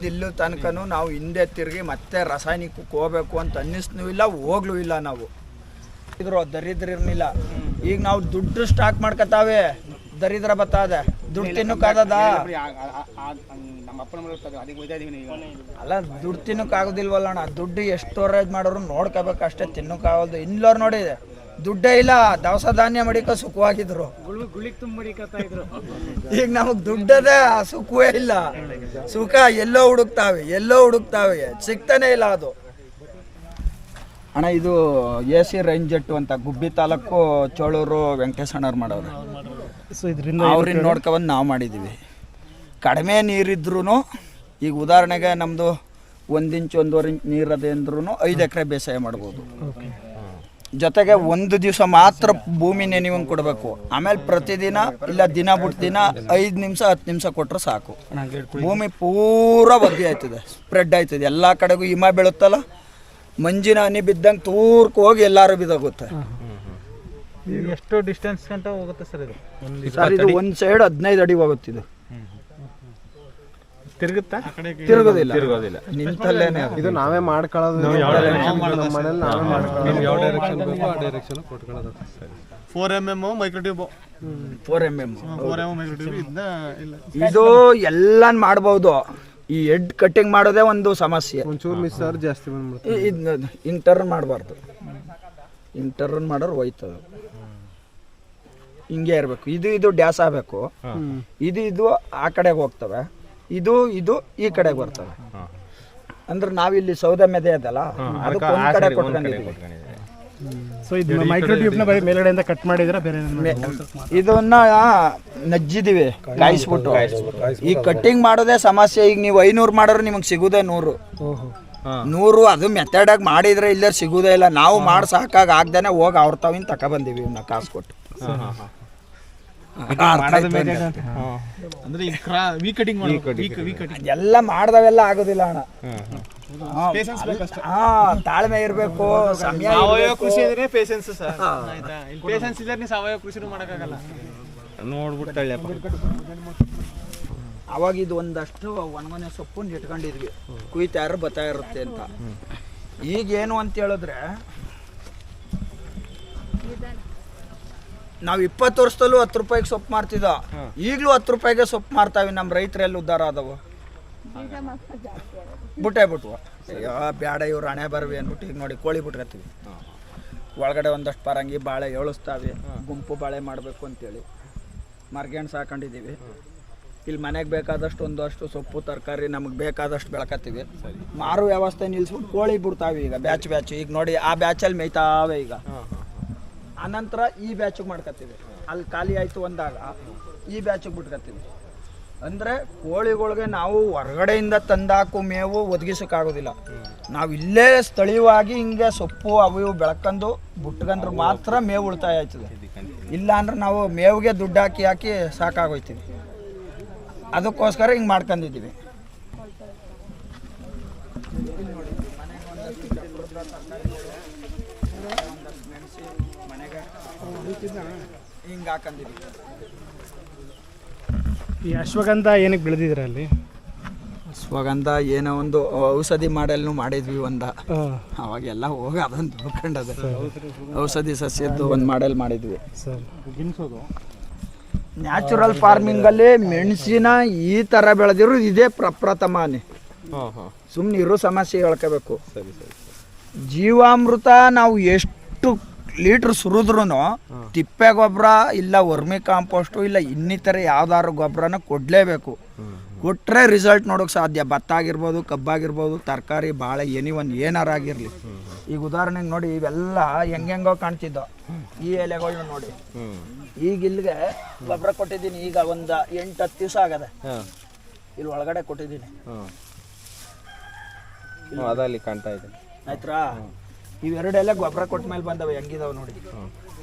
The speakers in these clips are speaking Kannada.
ಇಲ್ಲೂ ತನಕನೂ ನಾವು ಹಿಂದೆ ತಿರುಗಿ ಮತ್ತೆ ರಾಸಾಯನಿಕಕ್ಕೆ ಹೋಗ್ಬೇಕು ಅಂತ ಅನ್ನಿಸ್ನೂ ಇಲ್ಲ ಹೋಗ್ಲೂ ಇಲ್ಲ ನಾವು. ಇದ್ರು ದರಿದ್ರ ಇರ್ಲಿಲ್ಲ. ಈಗ ನಾವು ದುಡ್ಡು ಸ್ಟಾಕ್ ಮಾಡ್ಕೊತಾವೆ. ದರಿದ್ರ ಬತ್ತಾದೆ. ದುಡ್ಡು ತಿನ್ನಕ್ಕಾಗದ ಅಲ್ಲ ದುಡ್ಡು ತಿನ್ನಕ್ಕಾಗೋದಿಲ್ವಲ್ಲ ಅಣ್ಣ ದುಡ್ಡು ಎಷ್ಟು ಸ್ಟೋರೇಜ್ ಮಾಡೋರು ನೋಡ್ಕೋಬೇಕು ಅಷ್ಟೇ ತಿನ್ನಕ್ಕಾಗೋದು ಇಲ್ಲೋರು ನೋಡಿ ದುಡ್ಡೇ ಇಲ್ಲ ದವಸ ಧಾನ್ಯ ಮಡಿಕ ಸುಖವಾಗಿದ್ರು. ಈಗ ನಮಗ್ ದುಡ್ಡದ ಆ ಸುಖವೇ ಇಲ್ಲ. ಸುಖ ಎಲ್ಲೋ ಹುಡುಕ್ತಾವೆ ಎಲ್ಲೋ ಹುಡುಕ್ತಾವೆ. ಸಿಗ್ತಾನೆ ಇಲ್ಲ ಅದು. ಅಣ್ಣ ಇದು ಎ ಸಿ ರೇಂಜ್ ಜೆಟ್ಟು ಅಂತ ಗುಬ್ಬಿ ತಾಲೂಕು ಚೋಳೂರು ವೆಂಕಟೇಶಣ್ಣವ್ರು ಮಾಡೋರು. ಸೊ ಇದರಿಂದ ಅವ್ರನ್ನ ನೋಡ್ಕೊಬಂದು ನಾವು ಮಾಡಿದ್ದೀವಿ ಕಡಿಮೆ ನೀರಿದ್ರೂ ಈಗ ಉದಾಹರಣೆಗೆ ನಮ್ಮದು ಒಂದು ಇಂಚ್ ಒಂದೂವರೆ ಇಂಚ್ ನೀರದೆ ಅಂದ್ರೂ ಐದು ಎಕರೆ ಬೇಸಾಯ ಮಾಡ್ಬೋದು. ಓಕೆ. ಜೊತೆಗೆ ಒಂದು ದಿವಸ ಮಾತ್ರ ಭೂಮಿ ನೆನೆಯುವಂಗೆ ಕೊಡಬೇಕು. ಆಮೇಲೆ ಪ್ರತಿದಿನ ಇಲ್ಲ ದಿನ ಬಿಟ್ಟು ದಿನ ಐದು ನಿಮಿಷ ಹತ್ತು ನಿಮಿಷ ಕೊಟ್ಟರೆ ಸಾಕು. ಭೂಮಿ ಪೂರ ಒದ್ದೆ ಆಯ್ತದೆ ಸ್ಪ್ರೆಡ್ ಆಯ್ತದೆ. ಎಲ್ಲ ಕಡೆಗೂ ಹಿಮ ಬೀಳುತ್ತಲ್ಲ ಮಂಜಿನ ಹನಿ ಬಿದ್ದಂಗೆ ತೂರ್ಕ ಹೋಗಿ ಎಲ್ಲರೂ ಬಿದ್ದೋಗುತ್ತೆ. ಎಷ್ಟು ಡಿಸ್ಟೆನ್ಸ್ ಗಂಟ ಹೋಗುತ್ತೆ ಸರ್ ಇದು? ಒಂದು ಸರ್ ಇದು ಒಂದು ಸೈಡ್ ಹದಿನೈದು ಅಡಿ ಹೋಗುತ್ತೆ ಇದು. ತಿರುಗುತ್ತಾ? ತಿರುಗೋದಿಲ್ಲ. ತಿರುಗೋದಿಲ್ಲ. ನಿಂತಲ್ಲೇನೆ. ಇದು ನಾವೇ ಮಾಡ್ಕೊಳ್ಳೋದು. ನಮ್ಮ ಮನೇಲಿ ನಾವೇ ಮಾಡ್ಕೊಳ್ಳೋದು. ಯಾವ ಡೈರೆಕ್ಷನ್ ಬೇಕೋ ಆ direction ಕೊಟ್ಕೊಳ್ಳೋದು. Four M M microtube four M M four M microtube ಇದನ್ನ ಇಲ್ಲ. ಇದು ಎಲ್ಲ ಮಾಡ್ಬೋದು. ಈ ಹೆಡ್ ಕಟ್ಟಿಂಗ್ ಮಾಡೋದೇ ಒಂದು ಸಮಸ್ಯೆ. ಒಂಚೂರು ಮಿಸ್ ಆದ್ರೆ ಜಾಸ್ತಿ ಬಂದ್ಬಿಡುತ್ತೆ. ಇದನ್ನ ಇಂಟರ್ನ್ ಮಾಡಬಾರ್ದು. ಇಂಟರ್ನ್ ಮಾಡೋರು ಹೋಯ್ತದೆ. ಹಿಂಗೆ ಇರಬೇಕು. ಇದು ಇದು ಡ್ಯಾಸ್ ಆಗಬೇಕು. ಇದು ಇದು ಆ ಕಡೆಗೆ ಹೋಗ್ತವೆ. ಇದು ಇದು ಈ ಕಡೆಗೆ ಬರ್ತವೆ. ಅಂದ್ರೆ ನಾವಿಲ್ಲಿ ಸೌದೆ ಮೆದೆ ಅದಲ್ಲ ಅದಕ್ಕೆ ಒಂದ್ ಕಡೆ ಕೊಟ್ಕೊಂಡಿದ್ದೀವಿ ಸೊ ಇದು ಮೈಕ್ರೋ ಟ್ಯೂಬ್ನ ಬರೀ ಮೇಲ್ಗಡೆಯಿಂದ ಕಟ್ ಮಾಡಿದ್ರೆ? ಬೇರೆ ಇದನ್ನ ನಜ್ಜಿದೀವಿ ಕಾಯಿಸ್ಬಿಟ್ಟು. ಈ ಕಟ್ಟಿಂಗ್ ಮಾಡೋದೇ ಸಮಸ್ಯೆ. ಈಗ ನೀವು ಐನೂರು ಮಾಡೋರು ನಿಮಗೆ ಸಿಗುದೇ ನೂರು. ಓಹೋ. ನೂರು ಅದು ಮೆಥಡಾಗಿ ಮಾಡಿದ್ರೆ ಇಲ್ಲೇ ಸಿಗುದೇ ಇಲ್ಲ. ನಾವು ಮಾಡಿ ಸಾಕಾಗ ಆಗ್ದೇನೆ ಹೋಗಿ ಅವ್ರ ತಾವಿನ ತಗೊಬಂದೀವಿ ಇವನ್ನ ಕಾಸು ಕೊಟ್ಟು. ಅಂದ್ರೆ. ಅಂದ್ರೆ ಈ ಕ್ರಾ ವಿ ಕಟಿಂಗ್ ವಿ ಕಟಿಂಗ್ ಎಲ್ಲ ಮಾಡ್ದವೆಲ್ಲ ಆಗೋದಿಲ್ಲ ಅಣ್ಣ. ಹಾ, ತಾಳ್ಮೆ ಇರಬೇಕು ಸಮಯ ಸಾವಯವ. ಕೃಷಿ ಅಂದ್ರೆ ಪೇಷನ್ಸ್ ಸರ್. ಆಯ್ತಾ? ಪೇಷನ್ಸ್ ಇದ್ರೆ ನೀವು ಸಾವಯವ ಕೃಷಿನೂ ಮಾಡಕ್ಕಾಗಲ್ಲ. ನೋಡ್ಬಿಟ್ಟಳ್ಯಪ್ಪ ಅವಾಗ ಇದು ಒಂದಷ್ಟು ಒಣಮನೆ ಸೊಪ್ಪು ಇಟ್ಕೊಂಡಿದ್ವಿ. ಕುಯ್ತಾ ಯಾರು ಬತ್ತಾ ಇರುತ್ತೆ ಅಂತ. ಈಗ ಏನು ಅಂತ ಹೇಳಿದ್ರೆ ನಾವು ಇಪ್ಪತ್ತು ವರ್ಷದಲ್ಲೂ ಹತ್ತು ರೂಪಾಯಿಗೆ ಸೊಪ್ಪು ಮಾರ್ತಿದ ಈಗಲೂ ಹತ್ತು ರೂಪಾಯಿಗೆ ಸೊಪ್ಪು ಮಾರ್ತಾವೆ ನಮ್ಮ ರೈತರೆಲ್ಲ ಉದ್ದಾರ ಆದವು? ಬುಟ್ಟೆ ಬಿಟ್ವ. ಅಯ್ಯೋ ಬ್ಯಾಡ ಇವ್ರು ಹಣೆ ಬರ್ವಿ ಅಂದ್ಬಿಟ್ಟು ಈಗ ನೋಡಿ ಕೋಳಿ ಬಿಟ್ಕತ್ತೀವಿ. ಒಳಗಡೆ ಒಂದಷ್ಟು ಪರಂಗಿ ಬಾಳೆ ಏಳಿಸ್ತಾವೆ. ಗುಂಪು ಬಾಳೆ ಮಾಡಬೇಕು ಅಂತೇಳಿ. ಮರ್ಗೆಣ್ ಸಾಕೊಂಡಿದ್ದೀವಿ. ಇಲ್ಲಿ ಮನೆಗೆ ಬೇಕಾದಷ್ಟು ಒಂದಷ್ಟು ಸೊಪ್ಪು ತರಕಾರಿ ನಮಗೆ ಬೇಕಾದಷ್ಟು ಬೆಳ್ಕತ್ತೀವಿ. ಮಾರು ವ್ಯವಸ್ಥೆ ನಿಲ್ಸ್ಬಿಟ್ಟು ಕೋಳಿ ಬಿಡ್ತಾವೆ ಈಗ ಬ್ಯಾಚ್ ಬ್ಯಾಚ್. ಈಗ ನೋಡಿ ಆ ಬ್ಯಾಚಲ್ಲಿ ಮೇಯ್ತಾವೆ ಈಗ. ಆನಂತರ ಈ ಬ್ಯಾಚಿಗೆ ಮಾಡ್ಕೊತೀವಿ ಅಲ್ಲಿ ಖಾಲಿ ಆಯಿತು ಅಂದಾಗ ಈ ಬ್ಯಾಚಿಗೆ ಬಿಟ್ಕೊತೀವಿ ಅಂದರೆ ಕೋಳಿಗಳಿಗೆ ನಾವು ಹೊರಗಡೆಯಿಂದ ತಂದಾಕು ಮೇವು ಒದಗಿಸೋಕ್ಕಾಗೋದಿಲ್ಲ. ನಾವು ಇಲ್ಲೇ ಸ್ಥಳೀಯವಾಗಿ ಹಿಂಗೆ ಸೊಪ್ಪು ಅವು ಇವು ಬೆಳ್ಕೊಂಡು ಬಿಟ್ಕೊಂಡ್ರೆ ಮಾತ್ರ ಮೇವು ಉಳಿತಾಯ ಆಯ್ತದೆ. ಇಲ್ಲ ಅಂದ್ರೆ ನಾವು ಮೇವಿಗೆ ದುಡ್ಡು ಹಾಕಿ ಹಾಕಿ ಸಾಕಾಗೋಯ್ತೀವಿ ಅದಕ್ಕೋಸ್ಕರ ಹಿಂಗೆ ಮಾಡ್ಕೊಂಡಿದ್ದೀವಿ ಹಿಂಗೆ ಹಾಕೊಂಡಿದ್ದೀವಿ ಈ ಅಶ್ವಗಂಧ ಏನಕ್ಕೆ ಬೆಳೆದಿದ್ರೆ ಅಲ್ಲಿ? ಅಶ್ವಗಂಧ ಏನೋ ಒಂದು ಔಷಧಿ ಮಾಡಲ್ನು ಮಾಡಿದ್ವಿ ಒಂದ. ಅವಾಗೆಲ್ಲ ಹೋಗಿ ಅದನ್ನು ತಿಳ್ಕೊಂಡದ ಔಷಧಿ ಸಸ್ಯದ್ದು ಒಂದು ಮಾಡೆಲ್ ಮಾಡಿದ್ವಿ. ಸರ್. ನ್ಯಾಚುರಲ್ ಫಾರ್ಮಿಂಗಲ್ಲಿ ಮೆಣಸಿನ ಈ ಥರ ಬೆಳೆದಿರೋ ಇದೇ ಪ್ರಪ್ರಥಮಾನೆ ಸುಮ್ಮನೆ ಇರೋ ಸಮಸ್ಯೆ ಹೇಳ್ಕೋಬೇಕು. ಸರಿ ಸರಿ. ಜೀವಾಮೃತ ನಾವು ಎಷ್ಟು ಲೀಟ್ರ್ ಸುರಿದ್ರೂ ತಿಪ್ಪೆ ಗೊಬ್ಬರ ಇಲ್ಲ ವರ್ಮಿ ಕಾಂಪೋಸ್ಟು ಇಲ್ಲ ಇನ್ನಿತರ ಯಾವ್ದಾದ್ರು ಗೊಬ್ಬರನ ಕೊಡಲೇಬೇಕು. ಕೊಟ್ಟರೆ ರಿಸಲ್ಟ್ ನೋಡೋಕೆ ಸಾಧ್ಯ. ಭತ್ತ ಆಗಿರ್ಬೋದು ಕಬ್ಬಾಗಿರ್ಬೋದು ತರಕಾರಿ ಬಾಳೆ ಎನಿ ಒಂದು ಏನಾರ ಆಗಿರಲಿ. ಈಗ ಉದಾಹರಣೆಗೆ ನೋಡಿ ಇವೆಲ್ಲ ಹೆಂಗೆಂಗೋ ಕಾಣ್ತಿದ್ದೋ. ಈ ಎಲೆಗಳನ್ನ ನೋಡಿ. ಈಗ ಇಲ್ಲಿಗೆ ಗೊಬ್ಬರ ಕೊಟ್ಟಿದ್ದೀನಿ. ಈಗ ಒಂದು ಎಂಟು ಹತ್ತು ದಿವಸ ಆಗದೆ. ಇಲ್ಲಿ ಒಳಗಡೆ ಕೊಟ್ಟಿದ್ದೀನಿ. ಕಾಣ್ತಾ ಇದೆ. ಆಯ್ತಾ ಇವೆರಡು ಎಲೆ ಗೊಬ್ಬರ ಕೊಟ್ಟ ಮೇಲೆ ಬಂದವೆ ಹೆಂಗಿದಾವೆ ನೋಡಿ.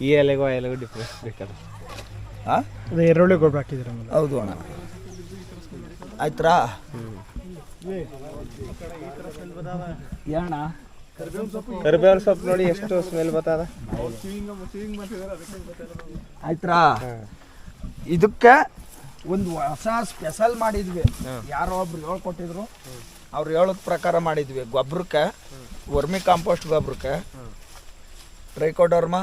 ಈ ಎಲೆಗೂ ಆ ಎಲೆಗೂ ಡಿಫ್ರೆನ್ಸ್ ಬೇಕಲ್ಲ. ಹಾಂ ಅದೇ ಗೊಬ್ಬರ ಹಾಕಿದ್ದೀರ ಹೌದು ಅಣ್ಣ. ಆಯ್ತಾ ಕರ್ಬೇವ್ ಕರಿಬೇವಿನ ಸೊಪ್ಪು ನೋಡಿ ಎಷ್ಟು ಸ್ಮೆಲ್ ಬರ್ತದ. ಆಯ್ತಾ ಇದಕ್ಕೆ ಒಂದು ಹೊಸ ಸ್ಪೆಷಲ್ ಮಾಡಿದ್ವಿ. ಯಾರೋ ಒಬ್ರು ಹೇಳ್ಕೊಟ್ಟಿದ್ರು. ಅವ್ರು ಹೇಳೋದ್ ಪ್ರಕಾರ ಮಾಡಿದ್ವಿ. ಗೊಬ್ಬರಕ್ಕೆ ವರ್ಮಿ ಕಾಂಪೋಸ್ಟ್ ಗೊಬ್ಬರಕ್ಕೆ ಟ್ರೈಕೋಡರ್ಮಾ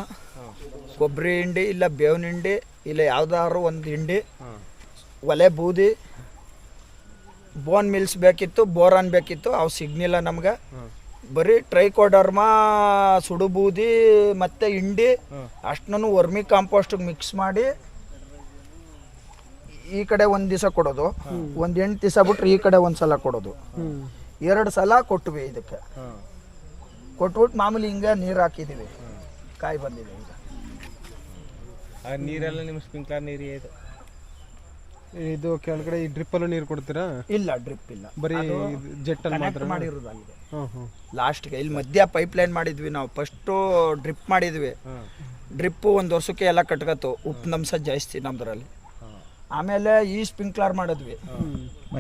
ಕೊಬ್ಬರಿ ಹಿಂಡಿ ಇಲ್ಲ ಬೇವಿನ ಹಿಂಡಿ ಇಲ್ಲ ಯಾವ್ದಾದ್ರು ಒಂದು ಹಿಂಡಿ ಒಲೆ ಬೂದಿ ಬೋನ್ ಮಿಲ್ಸ್ ಬೇಕಿತ್ತು ಬೋರಾನ್ ಬೇಕಿತ್ತು ಅವು ಸಿಗ್ನಿಲ್ಲ ನಮ್ಗೆ. ಬರೀ ಟ್ರೈಕೋಡರ್ಮಾ ಸುಡು ಬೂದಿ ಮತ್ತೆ ಹಿಂಡಿ ಅಷ್ಟನ್ನು ವರ್ಮಿ ಕಾಂಪೋಸ್ಟ್ ಮಿಕ್ಸ್ ಮಾಡಿ ಈ ಕಡೆ ಒಂದು ದಿವಸ ಕೊಡೋದು. ಒಂದು ಎಂಟು ದಿವಸ ಬಿಟ್ರೆ ಈ ಕಡೆ ಒಂದು ಸಲ ಕೊಡೋದು ಎರಡು ಸಲ ಕೊಟ್ವಿ ಇದಕ್ಕೆ. ಕೊಟ್ಬಿಟ್ಟು ಮಾಮೂಲಿ ಹಿಂಗ ನೀರು ಹಾಕಿದೀವಿ. ಕಾಯಿ ಬಂದಿದೆ ಈಗ. ಆ ನೀರೆಲ್ಲ ನಿಮ್ಮ ಸ್ಪ್ರಿಂಕ್ಲರ್ ನೀರು ಇದು? ಇದು ಕೆಳಗಡೆ ಈ ಡ್ರಿಪ್ ಅಲ್ಲೂ ನೀರು ಕೊಡ್ತೀರಾ? ಇಲ್ಲ ಡ್ರಿಪ್ ಇಲ್ಲ. ಬರೀ ಜೆಟ್ ಅಲ್ಲಿ ಮಾತ್ರ? ಮಾಡಿರೋದಾಗಿದೆ ಹ್ಮ್ ಹ್ಮ್. ಲಾಸ್ಟ್ಗೆ ಇಲ್ಲಿ ಮಧ್ಯ ಪೈಪ್ ಲೈನ್ ಮಾಡಿದ್ವಿ ನಾವು. ಫಸ್ಟು ಡ್ರಿಪ್ ಮಾಡಿದ್ವಿ. ಡ್ರಿಪ್ಪು ಒಂದು ವರ್ಷಕ್ಕೆ ಎಲ್ಲ ಕಟ್ಕತ್ತು. ಉಪ್ಪಿನಂಶ ಜಾಸ್ತಿ ನಮ್ದ್ರಲ್ಲಿ. ಆಮೇಲೆ ಈ ಸ್ಪ್ರಿಂಕ್ಲರ್ ಮಾಡಿದ್ವಿ.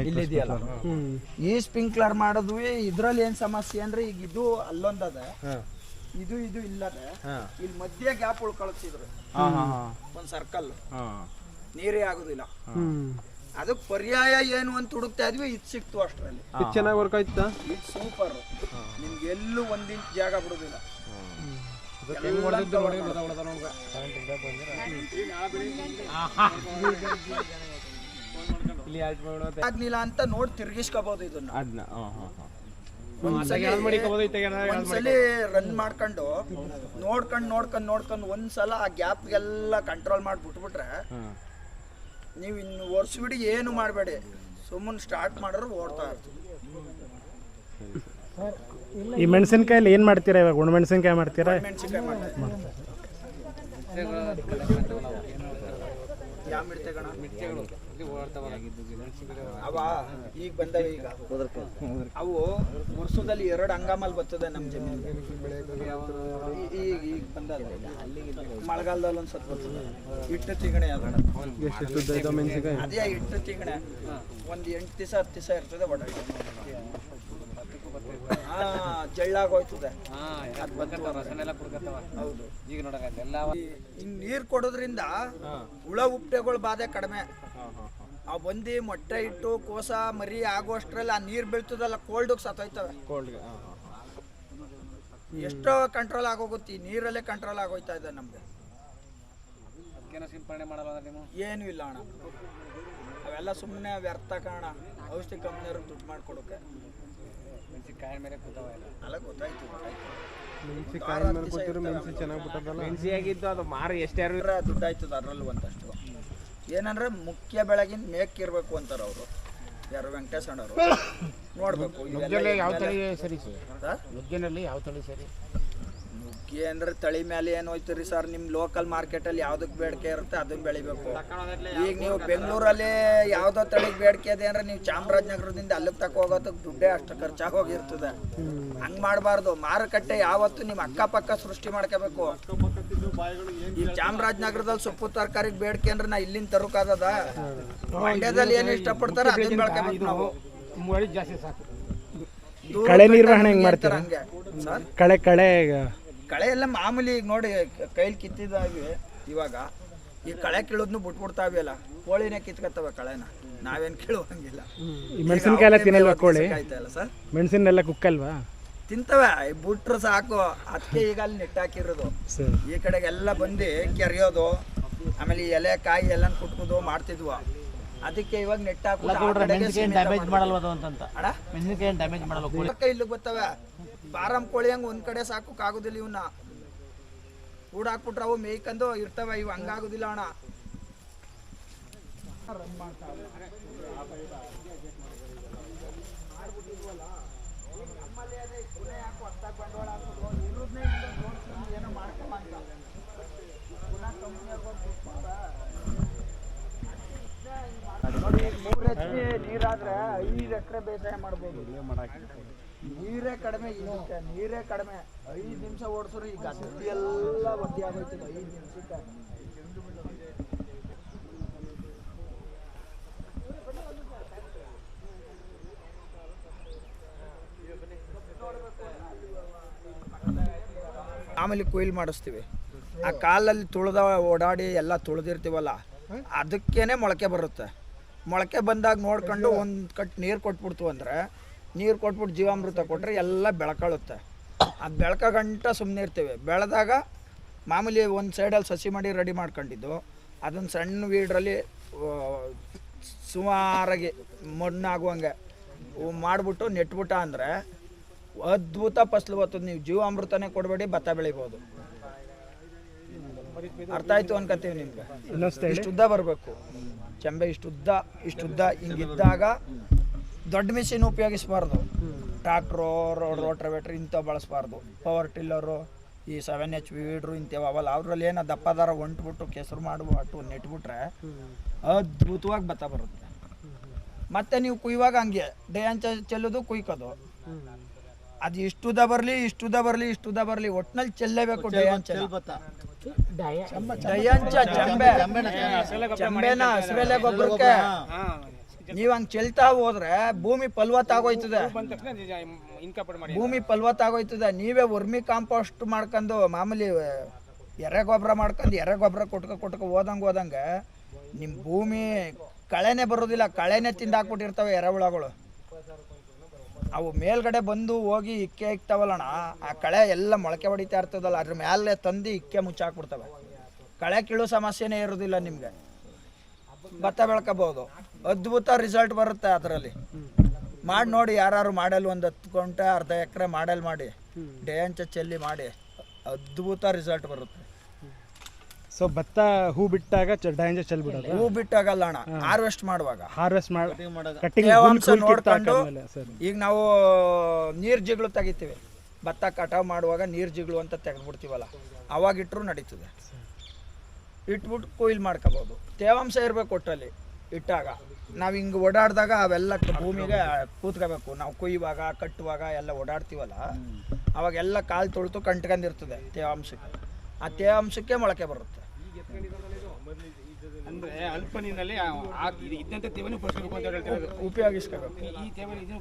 ಇಲ್ಲಿದೆಯಲ್ಲ? ಈ ಸ್ಪ್ರಿಂಕ್ಲರ್ ಮಾಡೋದು ಇದ್ರಲ್ಲಿ ಏನ್ ಸಮಸ್ಯೆ ಅಂದ್ರೆ ಈಗ ಇದು ಅಲ್ಲೊಂದದ. ಇದು ಇದು ಇಲ್ಲದ ಇಲ್ಲಿ ಮಧ್ಯೆ ಗ್ಯಾಪ್ ಉಳ್ಕೊಳ್ತಿದ್ರು ಒಂದ್ ಸರ್ಕಲ್ ನೀರೇ ಆಗುದಿಲ್ಲ. ಅದಕ್ಕೆ ಪರ್ಯಾಯ ಏನು ಅಂತ ಹುಡುಕ್ತಾ ಇದ್ವಿ ಇದು ಸಿಕ್ತು ಅಷ್ಟರಲ್ಲಿ. ಇದು ಚೆನ್ನಾಗಿ ವರ್ಕ್ ಆಯ್ತಾ? ಇದು ಸೂಪರ್ ನಿಮ್ಗೆ ಎಲ್ಲೂ ಒಂದ್ ಇಂಚ್ ಜಾಗ ಬಿಡುದಿಲ್ಲ. ಇಲ್ಲಿ ಆಲ್ಟ್ ಮಾಡೋದು ಆಗ್ಲಿಲ್ಲ ಅಂತ ನೋಡಿ ತಿರ್ಗಿಸ್ಕೋಬಹುದು ಇದನ್ನ. ಅದನ್ನ ಹಾಂ ಹಾಂ ಹಾಂ. ಒಂದ್ಸಲಿ ರನ್ ಮಾಡ್ಕೊಂಡು ನೋಡ್ಕೊಂಡು ನೋಡ್ಕೊಂಡು ನೋಡ್ಕೊಂಡು ಒಂದ್ಸಲ ಆ ಗ್ಯಾಪ್ಗೆಲ್ಲ ಕಂಟ್ರೋಲ್ ಮಾಡಿ ಬಿಟ್ಬಿಟ್ರೆ ನೀವು ಇನ್ನು ಒರ್ಸ್ಬಿಡಿ ಏನು ಮಾಡಬೇಡಿ. ಸುಮ್ಮನೆ ಸ್ಟಾರ್ಟ್ ಮಾಡಿದ್ರೆ ಓಡ್ತಾ ಇರ್ತೀವಿ ಈ ಮೆಣಸಿನ್ಕಾಯಲ್ಲಿ ಏನು ಮಾಡ್ತೀರಾ ಇವಾಗ? ಒಣಮೆಣಸಿನ್ಕಾಯಿ ಮಾಡ್ತೀರಾ? ಮೆಣಸಿನ್ಕಾಯಿ ಮಾಡ್ತೀವಿ ಯಾವ ಅವ ಈಗ ಬಂದಾಗ ಈಗ. ಅವು ವರ್ಷದಲ್ಲಿ ಎರಡು ಹಂಗಾಮಲ್ಲಿ ಬರ್ತದೆ ನಮ್ಮ ಜಮೀನು ಈಗ ಈಗ ಬಂದ ಮಳೆಗಾಲದಲ್ಲಿ ಒಂದ್ಸತ್ ಬರ್ತದೆ. ಹಿಟ್ಟು ತಿಂಗಣೆ ಅದ ಹಿಟ್ಟು ತಿಂಗಣೆ. ಒಂದು ಎಂಟು ದಿವಸ ಹತ್ತು ದಿವಸ ಇರ್ತದೆ ಒಡಾಡಿ ಹಾ ಜಳ್ಳಾಗೋಯ್ತದೆ. ಹೌದು. ಈ- ಹಿಂಗ್ ನೀರ್ ಕೊಡೋದ್ರಿಂದ ಹುಳ ಉಪ್ಟೆಗಳ ಬಾಧೆ ಕಡಿಮೆ. ಆ ಬಂದಿ ಮೊಟ್ಟೆ ಇಟ್ಟು ಕೋಸ ಮರಿ ಆಗೋಷ್ಟ್ರಲ್ಲಿ ಆ ನೀರ್ ಬೀಳ್ತದಲ್ಲ ಕೋಲ್ಡ್ ಸತ್ತೋಯ್ತವೆ. ಎಷ್ಟೋ ಕಂಟ್ರೋಲ್ ಆಗೋಗುತ್ತೆ ನೀರಲ್ಲೇ ಕಂಟ್ರೋಲ್ ಆಗೋಯ್ತಾ ಇದೆ ನಮ್ಗೆ. ಸಿಂಪರಣೆ ಮಾಡಲ್ಲ ನೀವು? ಏನು ಇಲ್ಲ ಅಣ್ಣ. ಅವೆಲ್ಲ ಸುಮ್ಮನೆ ವ್ಯರ್ಥ ಕಾರಣ ಔಷಧಿ ಕಂಪ್ನಿಯವ್ರಿಗೆ ದುಡ್ಡು ಮಾಡ್ಕೊಡೋಕೆ. ಮೆಣಸಿನಕಾಯಿ ಮೇಲೆ ಕೂತಾವ ಎಲ್ಲ. ಅಲ್ಲ ಗೊತ್ತಾಯ್ತು ಗೊತ್ತಾಯ್ತು. ಮೆಣಸಿನ್ಕಾಯಿ ಮೇಲೆ ಕೊಟ್ಟಿರೋ ಮೆಣಸಿ ಚೆನ್ನಾಗಿ ಬಿಟ್ಟದಲ್ಲ ಮೆಣಸಿ ಆಗಿದ್ದು ಅದು ಮಾರು ಎಷ್ಟ್ಯಾರು ಇವ್ರ ದುಡ್ಡು ಆಯ್ತದ ಅದರಲ್ಲೂ ಒಂದಷ್ಟು. ಏನಂದ್ರೆ ಮುಖ್ಯ ಬೆಳಗಿನ ಮೇಕ್ ಇರಬೇಕು ಅಂತಾರೆ ಅವರು. ಯಾರು ವೆಂಕಟೇಶ್ ಅಣ್ಣವರು. ನೋಡ್ಬೇಕು ಯಾವ ತಳಿ ಸರಿ ಸರಿ? ನುಗ್ಗೆನಲ್ಲಿ ಯಾವ ತಳಿ ಸರಿ? ನುಗ್ಗೆ ತಳಿ ಮೇಲೆ ಏನು ಹೋಯ್ತಿರಿ ಸರ್ ನಿಮ್ಮ ಲೋಕಲ್ ಮಾರ್ಕೆಟಲ್ಲಿ ಯಾವ್ದಕ್ಕೆ ಬೇಡಿಕೆ ಇರುತ್ತೆ ಅದನ್ನ ಬೆಳಿಬೇಕು. ಈಗ ನೀವು ಬೆಂಗಳೂರಲ್ಲಿ ಯಾವ್ದೋ ತಳಿಗೆ ಬೇಡಿಕೆ ಇದೆ ಅಂದ್ರೆ ನೀವು ಚಾಮರಾಜನಗರದಿಂದ ಅಲ್ಲಿಗೆ ತಕ್ಕ ಹೋಗೋದಕ್ಕೆ ದುಡ್ಡೇ ಅಷ್ಟು ಖರ್ಚಾಗಿ ಹೋಗಿರ್ತದೆ. ಹಂಗ್ ಮಾಡಬಾರ್ದು. ಮಾರುಕಟ್ಟೆ ಯಾವತ್ತು ನಿಮ್ಮ ಅಕ್ಕಪಕ್ಕ ಸೃಷ್ಟಿ ಮಾಡ್ಕೋಬೇಕು. ಈ ಚಾಮರಾಜನಗರದಲ್ಲಿ ಸೊಪ್ಪು ತರಕಾರಿಗೆ ಬೇಡಿಕೆ ಅಂದ್ರೆ ನಾ ಇಲ್ಲಿಂದ ತರೋಕಾಗದ ಮಂಡ್ಯದಲ್ಲಿ ಏನು ಇಷ್ಟಪಡ್ತಾರೆ ಅದನ್ನ ಬೆಳ್ಕೋಬೇಕು ನಾವು. ಜಾಸ್ತಿ ಸಾಕು. ಕಳೆ ನಿರ್ವಹಣೆ ಹೆಂಗ್ ಮಾಡ್ತಾರೆ? ಮಾಡ್ತೀರಾ? ಕಳೆ ಕಳೆ ಈಗ ಕಳೆ ಎಲ್ಲ ಮಾಮೂಲಿ ಈಗ ನೋಡಿ ಕೈಲಿ ಕಿತ್ತಿದಾಗಿ ಇವಾಗ. ಈ ಕಳೆ ಕೀಳೋದ್ನು ಬಿಟ್ಬಿಡ್ತಾವಿಲ್ಲ ಕೋಳಿನೇ ಕಿತ್ಕೊತವೆ ಕಳೆನ. ನಾವೇನ್ ಕೇಳುವಂಗಿಲ್ಲ. ಈ ಮೆಣಸಿನ್ಕಾಯಿ ಎಲ್ಲ ತಿನ್ನಲ್ವಾ ಕೋಳಿ? ಆಯ್ತಲ್ಲ ಸರ್? ಮೆಣಸಿನೆಲ್ಲ ಕುಕ್ಕಲ್ವಾ? ತಿಂತವೆ ಬಿಟ್ರ ಸಾಕು. ಅದಕ್ಕೆ ಈಗ ಅಲ್ಲಿ ನೆಟ್ಟಾಕಿರೋದು ಸರ್. ಈ ಕಡೆಗೆಲ್ಲ ಬಂದು ಕೆರೆಯೋದು. ಆಮೇಲೆ ಈ ಎಲೆ ಕಾಯಿ ಎಲ್ಲ ಕುಟ್ಕೋದು ಮಾಡ್ತಿದ್ವು. ಅದಕ್ಕೆ ಇವಾಗ ನೆಟ್ಟ ಡ್ಯಾಮೇಜ್ ಮಾಡಲ್ವದು ಅಂತಂತ. ಅಣ್ಣ ಮೆಣಸಿನಕಾಯಿ ಡ್ಯಾಮೇಜ್ ಮಾಡಲ್ಲ ಇಲ್ಲಿಗೆ ಬರ್ತವೆ. ಫಾರಂ ಕೋಳಿ ಹಂಗೆ ಒಂದು ಕಡೆ ಸಾಕೋಕ್ಕಾಗೋದಿಲ್ಲ ಇವನ್ನ ಕೂಡಾಕ್ಬಿಟ್ರೆ ಅವು ಮೇಯ್ಕಂದು ಇರ್ತವೆ, ಇವು ಹಂಗಾಗೋದಿಲ್ಲ ಅಣ್ಣ. ನೋಡಿ ಮೂರು ಎಚ್ ಪಿ ನೀರಾದ್ರೆ ಐದು ಎಕರೆ ಬೇಸಾಯ ಮಾಡ್ಬೋದು. ನೀರೇ ಕಡಿಮೆ ಇದಕ್ಕೆ ನೀರೇ ಕಡಿಮೆ. ಐದು ನಿಮಿಷ ಓಡಿಸ್ರು ಈಗ ಗದ್ದೆ ಎಲ್ಲ ಒದ್ದೆ ಆಗೋಯ್ತದೆ ಐದು ನಿಮಿಷಕ್ಕೆ. ಆಮೇಲೆ ಕೊಯ್ಲು ಮಾಡಿಸ್ತೀವಿ. ಆ ಕಾಲಲ್ಲಿ ತುಳಿದ ಓಡಾಡಿ ಎಲ್ಲ ತುಳಿದಿರ್ತೀವಲ್ಲ ಅದಕ್ಕೇನೆ ಮೊಳಕೆ ಬರುತ್ತೆ. ಮೊಳಕೆ ಬಂದಾಗ ನೋಡ್ಕೊಂಡು ಒಂದು ಕಟ್ ನೀರು ಕೊಟ್ಬಿಡ್ತು ಅಂದರೆ ನೀರು ಕೊಟ್ಬಿಟ್ಟು ಜೀವಾಮೃತ ಕೊಟ್ಟರೆ ಎಲ್ಲ ಬೆಳ್ಕೊಳ್ಳುತ್ತೆ ಅದು ಬೆಳ್ಕ ಗಂಟ ಸುಮ್ಮನೆ ಇರ್ತೀವಿ. ಬೆಳೆದಾಗ ಮಾಮೂಲಿ ಒಂದು ಸೈಡಲ್ಲಿ ಸಸಿ ಮಾಡಿ ರೆಡಿ ಮಾಡ್ಕೊಂಡಿದ್ದು. ಅದನ್ನು ಸಣ್ಣ ವೀಡ್ರಲ್ಲಿ ಸುಮಾರಾಗಿ ಮಣ್ಣಾಗುವಂಗೆ ಮಾಡಿಬಿಟ್ಟು ನೆಟ್ಬಿಟ್ಟ ಅಂದರೆ ಅದ್ಭುತ ಫಸಲು ಬರ್ತದೆ. ನೀವು ಜೀವಾಮೃತನೇ ಕೊಡಬೇಡಿ ಭತ್ತ ಬೆಳಿಬೋದು. ಅರ್ಥ ಆಯ್ತು ಅನ್ಕೋತೀವಿ ನಿಮ್ಗೆ. ಇಷ್ಟುದ್ದ ಹೇಳಿ. ಇಷ್ಟು ಉದ್ದ ಬರಬೇಕು. ಚೆಂಬೆ ಇಷ್ಟು ಉದ್ದ ಇಷ್ಟು ಉದ್ದ ಹಿಂಗಿದ್ದಾಗ ದೊಡ್ಡ ಮಿಷಿನ್ ಉಪಯೋಗಿಸ್ಬಾರ್ದು. ಟ್ರಾಕ್ಟ್ರು ರೋಟ್ರವೇಟ್ರ್ ಇಂಥವು ಬಳಸ್ಬಾರ್ದು. ಪವರ್ ಟಿಲ್ಲರು ಈ ಸೆವೆನ್ ಎಚ್ ವೀಡ್ರು ಇಂಥವು ಅವಲ್ಲ ಅವ್ರಲ್ಲಿ ಏನೋ ದಪ್ಪ ದಾರ ಹೊಂಟ್ಬಿಟ್ಟು ಕೆಸರು ಮಾಡುವಟ್ಟು ನೆಟ್ಬಿಟ್ರೆ ಅದ್ಭುತವಾಗಿ ಬತ್ತ ಬರುತ್ತೆ. ಮತ್ತೆ ನೀವು ಕುಯ್ಯುವಾಗ ಹಂಗೆ ಡೇ ಅಂಚ ಚೆಲ್ಲೋದು ಕುಯ್ಕೋದು. ಅದು ಇಷ್ಟುದ ಬರಲಿ ಇಷ್ಟುದ ಬರಲಿ ಇಷ್ಟುದ ಬರಲಿ ಒಟ್ಟಿನಲ್ಲಿ ಚೆಲ್ಲೇಬೇಕು ಡೇ ಅಂಚ ಚೆಂಬೆ ಚೆಂಬೆನ ಹಸಿರೆಲೆ ಗೊಬ್ಬರಕ್ಕೆ ನೀವು ಹಂಗೆ ಚೆಲ್ತಾ ಹೋದ್ರೆ ಭೂಮಿ ಫಲವತ್ತ ಆಗೋಯ್ತದೆ ಭೂಮಿ ಫಲವತ್ತ ಆಗೋಯ್ತದೆ ನೀವೇ ವರ್ಮಿ ಕಾಂಪೋಸ್ಟ್ ಮಾಡ್ಕೊಂಡು ಮಾಮೂಲಿ ಎರೆ ಗೊಬ್ಬರ ಮಾಡ್ಕೊಂಡು ಎರೆ ಗೊಬ್ಬರ ಕೊಟ್ಕ ಕೊಟ್ಕ ಹೋದಂಗೆ ಹೋದಂಗೆ ನಿಮ್ಮ ಭೂಮಿ ಕಳೆನೇ ಬರೋದಿಲ್ಲ. ಕಳೆನೇ ತಿಂದಾಕ್ಬಿಟ್ಟಿರ್ತಾವೆ ಎರೆ ಎರೆಹುಳಗಳು ಅವು ಮೇಲ್ಗಡೆ ಬಂದು ಹೋಗಿ ಇಕ್ಕೆ ಇಕ್ತಾವಲ್ಲಣ್ಣ ಆ ಕಳೆ ಎಲ್ಲ ಮೊಳಕೆ ಹೊಡಿತಾ ಇರ್ತದಲ್ಲ ಅದ್ರ ಮೇಲೆ ತಂದು ಇಕ್ಕೆ ಮುಚ್ಚಾಕ್ಬಿಡ್ತವೆ ಕಳೆ ಕೀಳು ಸಮಸ್ಯೆನೇ ಇರೋದಿಲ್ಲ ನಿಮಗೆ. ಭತ್ತ ಬೆಳ್ಕೋಬಹುದು ಅದ್ಭುತ ರಿಸಲ್ಟ್ ಬರುತ್ತೆ ಅದರಲ್ಲಿ. ಮಾಡಿ ನೋಡಿ ಯಾರು ಮಾಡಲ್ ಒಂದು ಹತ್ತು ಗಂಟೆ ಅರ್ಧ ಎಕರೆ ಮಾಡಲ್ ಮಾಡಿ ಡೇ ಅಂಚ ಚೆಲ್ಲಿ ಮಾಡಿ ಅದ್ಭುತ ರಿಸಲ್ಟ್ ಬರುತ್ತೆ. ಸೊ ಭತ್ತ ಹೂ ಬಿಟ್ಟಾಗ ಡ್ಯಾಂಜರ್ ಚೆಲ್ ಬಿಡೋದು. ಹೂ ಬಿಟ್ಟಾಗಲ್ಲ ಅಣ್ಣ. ಹಾರ್ವೆಸ್ಟ್ ಮಾಡುವಾಗ. ಹಾರ್ವೆಸ್ಟ್ ಮಾಡಿ ಕಟ್ಟಿಂಗ್ ತೇವಾಂಶ ನೋಡ್ಕೊಂಡು ಈಗ ನಾವು ನೀರು ಜಿಗಳು ತೆಗಿತೀವಿ. ಭತ್ತ ಕಟಾವು ಮಾಡುವಾಗ ನೀರು ಜಿಗಳು ಅಂತ ತೆಗೆದ್ಬಿಡ್ತೀವಲ್ಲ ಅವಾಗ ಇಟ್ಟರು ನಡೀತದೆ ಇಟ್ಬಿಟ್ಟು ಕೊಯ್ಲು ಮಾಡ್ಕೋಬೋದು. ತೇವಾಂಶ ಇರಬೇಕು ಒಟ್ಟಲ್ಲಿ. ಇಟ್ಟಾಗ ನಾವು ಹಿಂಗೆ ಓಡಾಡಿದಾಗ ಅವೆಲ್ಲ ಭೂಮಿಗೆ ಕೂತ್ಕೋಬೇಕು. ನಾವು ಕೊಯ್ಯುವಾಗ ಕಟ್ಟುವಾಗ ಎಲ್ಲ ಓಡಾಡ್ತೀವಲ್ಲ ಅವಾಗೆಲ್ಲ ಕಾಲು ತೊಳ್ತು ಕಂಟ್ಕೊಂಡಿರ್ತದೆ ತೇವಾಂಶಕ್ಕೆ. ಆ ತೇವಾಂಶಕ್ಕೆ ಮೊಳಕೆ ಬರುತ್ತೆ. ಅಂದ್ರೆ ಅಲ್ಪ ನೀರಿನಲ್ಲಿ ಇದ್ದಂತ ತೇವನು ಉಪಯೋಗಿಸ್ಬೇಕು ಅಂತ ಈ ತೇವನ ಇದನ್ನು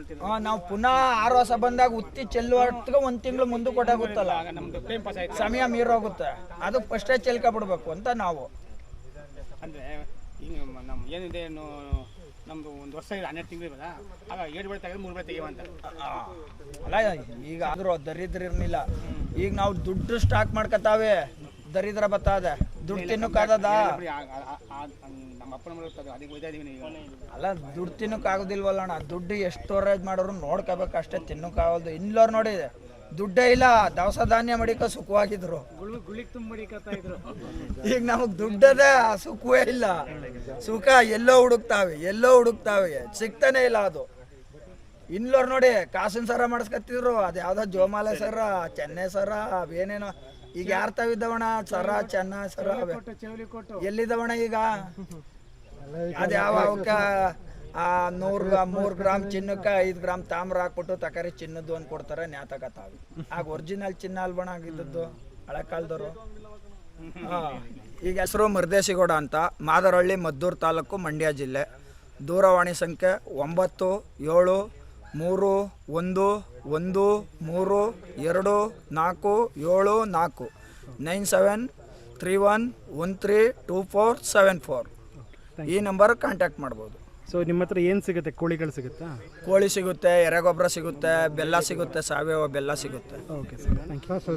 ಅಂತ ನಾವು ಪುನಃ ಆರು ವರ್ಷ ಬಂದಾಗ ಉತ್ತಿ ಚೆಲ್ಲುವಟ್ಗೆ ಒಂದು ತಿಂಗಳು ಮುಂದೆ ಕೊಟ್ಟಾಗುತ್ತಲ್ಲ? ಆಗ ನಮ್ದು ಟೈಮ್ ಪಾಸ್ ಆಯ್ತು. ಸಮಯ ಮೀರೋಗುತ್ತೆ. ಅದು ಫಸ್ಟೇ ಚೆಲ್ಕೊಬಿಡ್ಬೇಕು ಅಂತ ನಾವು. ಅಂದ್ರೆ ಈಗ ನಮ್ಮ ಏನಿದೆ ಏನು ನಮ್ದು ಒಂದು ವರ್ಷ ಇದೆ ಹನ್ನೆರಡು ತಿಂಗಳು ಇರಲ್ಲ. ಆಗ ಏಳು ಬೆಳೆ ತೆಗೆದು ಮೂರು ಬೆಳೆ ತೆಗೆಯುವ ಅಂತ. ಆ, ಅಲ್ಲ ಈಗ ಆದ್ರೂ ದರಿದ್ರ ಇರ್ಲಿಲ್ಲ. ಈಗ ನಾವು ದುಡ್ಡು ಸ್ಟಾಕ್ ಮಾಡ್ಕೊತಾವೆ. ದರಿದ್ರ ಅದ ದುಡ್ಡು ತಿನ್ನಕ್ಕಾಗದ ಅಲ್ಲ ದುಡ್ಡು ತಿನ್ನಕ್ಕಾಗೋದಿಲ್ವಲ್ಲ ಅಣ್ಣ. ದುಡ್ಡು ಎಷ್ಟು ಸ್ಟೋರೇಜ್ ಮಾಡೋರು ನೋಡ್ಕೋಬೇಕು ಅಷ್ಟೇ ತಿನ್ನಕ್ಕಾಗಲ್ದು ಇಲ್ಲೋರು ನೋಡಿ ದುಡ್ಡೇ ಇಲ್ಲ. ದವಸ ಧಾನ್ಯ ಮಡಿಕ ಸುಖವಾಗಿದ್ರು. ಈಗ ನಮಗ್ ದುಡ್ಡದೇ ಸುಖವೇ ಇಲ್ಲ. ಸುಖ ಎಲ್ಲೋ ಹುಡುಕ್ತಾವೆ ಎಲ್ಲೋ ಹುಡುಕ್ತಾವೆ. ಸಿಗ್ತಾನೆ ಇಲ್ಲ ಅದು. ಇನ್ಲೋರ್ ನೋಡಿ ಕಾಸಿನ ಸರ ಮಾಡಿಸ್ಕತ್ತಿದ್ರು. ಅದು ಯಾವ್ದೋ ಜೋಮಾಲೆ ಸರ ಚೆನ್ನೈ ಸರ ಅವೇನೇನೋ. ಈಗ ಯಾರ ತಾವಿದ್ದವಣ? ಸರ ಚೆನ್ನ ಸರ ಎಲ್ಲಿದ್ದವಣ ಈಗ? ಅದು ಯಾವ ಅವಕ್ಕ ಆ ನೂರು ಮೂರ್ ಗ್ರಾಮ್ ಚಿನ್ನಕ್ಕೆ ಐದ್ ಗ್ರಾಮ್ ತಾಮ್ರ ಹಾಕ್ಬಿಟ್ಟು ತಕರಿ ಚಿನ್ನದ್ದು ಅಂತ ಕೊಡ್ತಾರೆ ನ್ಯಾತಕತ್ತಾವೆ ಆಗ ಒರಿಜಿನಲ್ ಚಿನ್ನ ಅಲ್ಬಣ ಆಗಿದ್ದದ್ದು ಹಳೆ ಕಾಲದವರು? ಈಗ ಹೆಸರು ಮರ್ದೇಶಿಗೌಡ ಅಂತ. ಮಾದರಹಳ್ಳಿ ಮದ್ದೂರು ತಾಲೂಕು ಮಂಡ್ಯ ಜಿಲ್ಲೆ. ದೂರವಾಣಿ ಸಂಖ್ಯೆ ಒಂಬತ್ತು ಏಳು ಮೂರು ಒಂದು ಒಂದು ಮೂರು ಎರಡು ನಾಲ್ಕು ಏಳು ನಾಲ್ಕು. Nine seven three one one three two four seven four. ಈ ನಂಬರ್ ಕಾಂಟ್ಯಾಕ್ಟ್ ಮಾಡ್ಬೋದು. ಸೊ ನಿಮ್ಮ ಹತ್ರ ಏನು ಸಿಗುತ್ತೆ? ಕೋಳಿಗಳು ಸಿಗುತ್ತಾ? ಕೋಳಿ ಸಿಗುತ್ತೆ ಎರೆಗೊಬ್ಬರ ಸಿಗುತ್ತೆ ಬೆಲ್ಲ ಸಿಗುತ್ತೆ ಸಾವಯವ ಬೆಲ್ಲ ಸಿಗುತ್ತೆ. Okay sir thank you